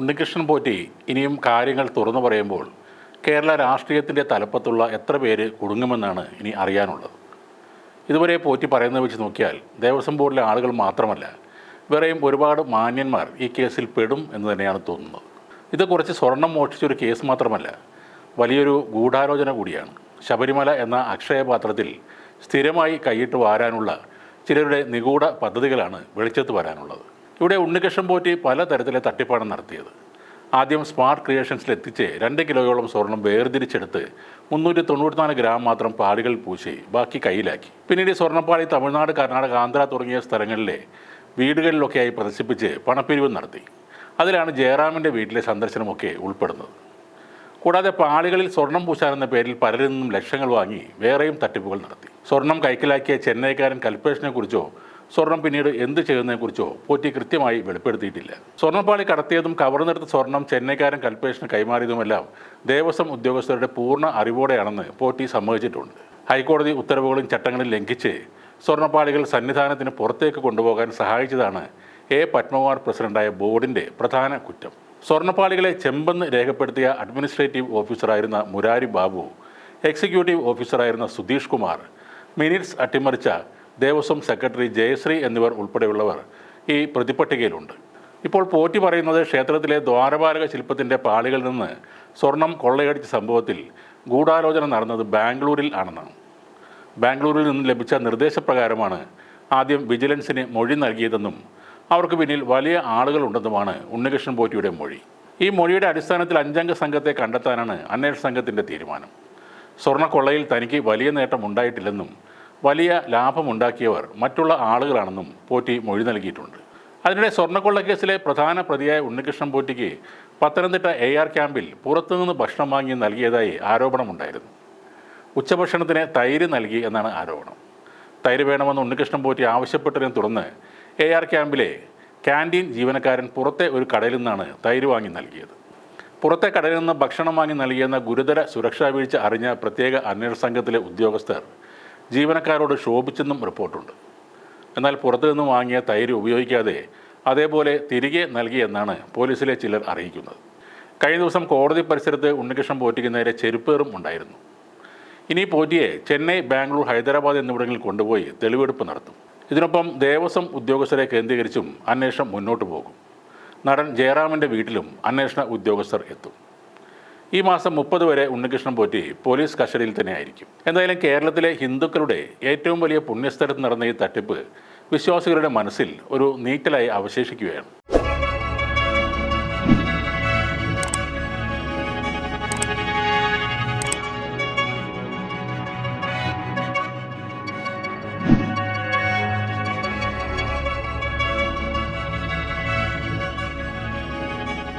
ഉണ്ണികൃഷ്ണൻ പോറ്റി ഇനിയും കാര്യങ്ങൾ തുറന്നു പറയുമ്പോൾ കേരള രാഷ്ട്രീയത്തിന്റെ തലപ്പത്തുള്ള എത്ര പേര് കുടുങ്ങുമെന്നാണ് ഇനി അറിയാനുള്ളത്. ഇതുവരെ പോറ്റി പറയുന്നത് വെച്ച് നോക്കിയാൽ ദേവസ്വം ബോർഡിലെ ആളുകൾ മാത്രമല്ല വേറെയും ഒരുപാട് മാന്യന്മാർ ഈ കേസിൽ പെടും എന്ന് തന്നെയാണ് തോന്നുന്നത്. ഇത് കുറച്ച് സ്വർണം മോഷ്ടിച്ചൊരു കേസ് മാത്രമല്ല വലിയൊരു ഗൂഢാലോചന കൂടിയാണ്. ശബരിമല എന്ന അക്ഷയപാത്രത്തിൽ സ്ഥിരമായി കൈയിട്ട് വാരാനുള്ള ചിലരുടെ നിഗൂഢ പദ്ധതികളാണ് വെളിച്ചത്ത് വരാനുള്ളത്. ഇവിടെ ഉണ്ണികൃഷ്ണൻ പോറ്റി പലതരത്തിലെ തട്ടിപ്പാണ് നടത്തിയത്. ആദ്യം സ്മാർട്ട് ക്രിയേഷൻസിൽ എത്തിച്ച് രണ്ട് കിലോയോളം സ്വർണം വേർതിരിച്ചെടുത്ത് മുന്നൂറ്റി തൊണ്ണൂറ്റിനാല് ഗ്രാം മാത്രം പാളികൾ പൂശി ബാക്കി കയ്യിലാക്കി. പിന്നീട് സ്വർണപ്പാളി തമിഴ്നാട് കർണാടക ആന്ധ്ര തുടങ്ങിയ സ്ഥലങ്ങളിലെ വീടുകളിലൊക്കെയായി പ്രദർശിപ്പിച്ച് പണപ്പിരിവ് നടത്തി. അതിലാണ് ജയറാമിന്റെ വീട്ടിലെ സന്ദർശനമൊക്കെ ഉൾപ്പെടുന്നത്. കൂടാതെ പാളികളിൽ സ്വർണം പൂശാനെന്ന പേരിൽ പലരിൽ നിന്നും ലക്ഷങ്ങൾ വാങ്ങി വേറെയും തട്ടിപ്പുകൾ നടത്തി. സ്വർണം കൈക്കലാക്കിയ ചെന്നൈക്കാരൻ കൽപ്പേഷിനെക്കുറിച്ചോ കുറിച്ചോ സ്വർണം പിന്നീട് എന്ത് ചെയ്യുന്നതിനെക്കുറിച്ചോ പോറ്റി കൃത്യമായി വെളിപ്പെടുത്തിയിട്ടില്ല. സ്വർണപ്പാളി കടത്തിയതും കവർന്നെടുത്ത സ്വർണം ചെന്നൈക്കാരൻ കൽപ്പേഷന് കൈമാറിയതുമെല്ലാം ദേവസ്വം ഉദ്യോഗസ്ഥരുടെ പൂർണ അറിവോടെയാണെന്ന് പോറ്റി സമ്മതിച്ചിട്ടുണ്ട്. ഹൈക്കോടതി ഉത്തരവുകളും ചട്ടങ്ങളും ലംഘിച്ച് സ്വർണപ്പാളികൾ സന്നിധാനത്തിന് പുറത്തേക്ക് കൊണ്ടുപോകാൻ സഹായിച്ചതാണ് എ പത്മകുമാർ പ്രസിഡന്റായ ബോർഡിന്റെ പ്രധാന കുറ്റം. സ്വർണപ്പാളികളെ ചെമ്പെന്ന് രേഖപ്പെടുത്തിയ അഡ്മിനിസ്ട്രേറ്റീവ് ഓഫീസറായിരുന്ന മുരാരി ബാബു എക്സിക്യൂട്ടീവ് ഓഫീസറായിരുന്ന സുധീഷ് കുമാർ മിനിറ്റ്സ് അട്ടിമറിച്ച ദേവസ്വം സെക്രട്ടറി ജയശ്രീ എന്നിവർ ഉൾപ്പെടെയുള്ളവർ ഈ പ്രതിപട്ടികയിലുണ്ട്. ഇപ്പോൾ പോറ്റി പറയുന്നത് ക്ഷേത്രത്തിലെ ദ്വാരപാലക ശില്പത്തിന്റെ പാളികളിൽ നിന്ന് സ്വർണം കൊള്ളയടിച്ച സംഭവത്തിൽ ഗൂഢാലോചന നടന്നത് ബാംഗ്ലൂരിൽ ആണെന്നാണ്. ബാംഗ്ലൂരിൽ നിന്ന് ലഭിച്ച നിർദ്ദേശപ്രകാരമാണ് ആദ്യം വിജിലൻസിന് മൊഴി നൽകിയതെന്നും അവർക്ക് പിന്നിൽ വലിയ ആളുകളുണ്ടെന്നുമാണ് ഉണ്ണികൃഷ്ണൻ പോറ്റിയുടെ മൊഴി. ഈ മൊഴിയുടെ അടിസ്ഥാനത്തിൽ അഞ്ചംഗ സംഘത്തെ കണ്ടെത്താനാണ് അന്വേഷണ സംഘത്തിന്റെ തീരുമാനം. സ്വർണക്കൊള്ളയിൽ തനിക്ക് വലിയ നേട്ടം ഉണ്ടായിട്ടില്ലെന്നും വലിയ ലാഭമുണ്ടാക്കിയവർ മറ്റുള്ള ആളുകളാണെന്നും പോറ്റി മൊഴി നൽകിയിട്ടുണ്ട്. അതിനിടെ സ്വർണക്കൊള്ള കേസിലെ പ്രധാന പ്രതിയായ ഉണ്ണികൃഷ്ണൻ പോറ്റിക്ക് പത്തനംതിട്ട എ ആർ ക്യാമ്പിൽ പുറത്തുനിന്ന് ഭക്ഷണം വാങ്ങി നൽകിയതായി ആരോപണമുണ്ടായിരുന്നു. ഉച്ചഭക്ഷണത്തിന് തൈര് നൽകി എന്നാണ് ആരോപണം. തൈര് വേണമെന്ന് ഉണ്ണികൃഷ്ണൻ പോറ്റി ആവശ്യപ്പെട്ടതിനെ തുടർന്ന് എ ആർ ക്യാമ്പിലെ ക്യാന്റീൻ ജീവനക്കാരൻ പുറത്തെ ഒരു കടയിൽ നിന്നാണ് തൈര് വാങ്ങി നൽകിയത്. പുറത്തെ കടയിൽ നിന്ന് ഭക്ഷണം വാങ്ങി നൽകിയെന്ന ഗുരുതര സുരക്ഷാ വീഴ്ച അറിഞ്ഞ പ്രത്യേക അന്വേഷണ സംഘത്തിലെ ഉദ്യോഗസ്ഥർ ജീവനക്കാരോട് ക്ഷോഭിച്ചെന്നും റിപ്പോർട്ടുണ്ട്. എന്നാൽ പുറത്തു നിന്ന് വാങ്ങിയ തൈര് ഉപയോഗിക്കാതെ അതേപോലെ തിരികെ നൽകിയെന്നാണ് പോലീസിലെ ചിലർ അറിയിക്കുന്നത്. കഴിഞ്ഞ ദിവസം കോടതി പരിസരത്ത് ഉണ്ണികൃഷ്ണൻ പോറ്റിക്ക് നേരെ ചെരുപ്പേറും ഉണ്ടായിരുന്നു. ഇനി പോറ്റിയെ ചെന്നൈ ബാംഗ്ലൂർ ഹൈദരാബാദ് എന്നിവിടങ്ങളിൽ കൊണ്ടുപോയി തെളിവെടുപ്പ് നടത്തും. ഇതിനൊപ്പം ദേവസ്വം ഉദ്യോഗസ്ഥരെ കേന്ദ്രീകരിച്ചും അന്വേഷണം മുന്നോട്ട് പോകും. നടൻ ജയറാമിന്റെ വീട്ടിലും അന്വേഷണ ഉദ്യോഗസ്ഥർ എത്തും. ഈ മാസം മുപ്പത് വരെ ഉണ്ണികൃഷ്ണൻ പോറ്റി പോലീസ് കസ്റ്റഡിയിൽ തന്നെ ആയിരിക്കും എന്തായാലും കേരളത്തിലെ ഹിന്ദുക്കളുടെ ഏറ്റവും വലിയ പുണ്യസ്ഥലത്ത് നടന്ന ഈ തട്ടിപ്പ് വിശ്വാസികളുടെ മനസ്സിൽ ഒരു നീറ്റലായി അവശേഷിക്കുകയാണ്.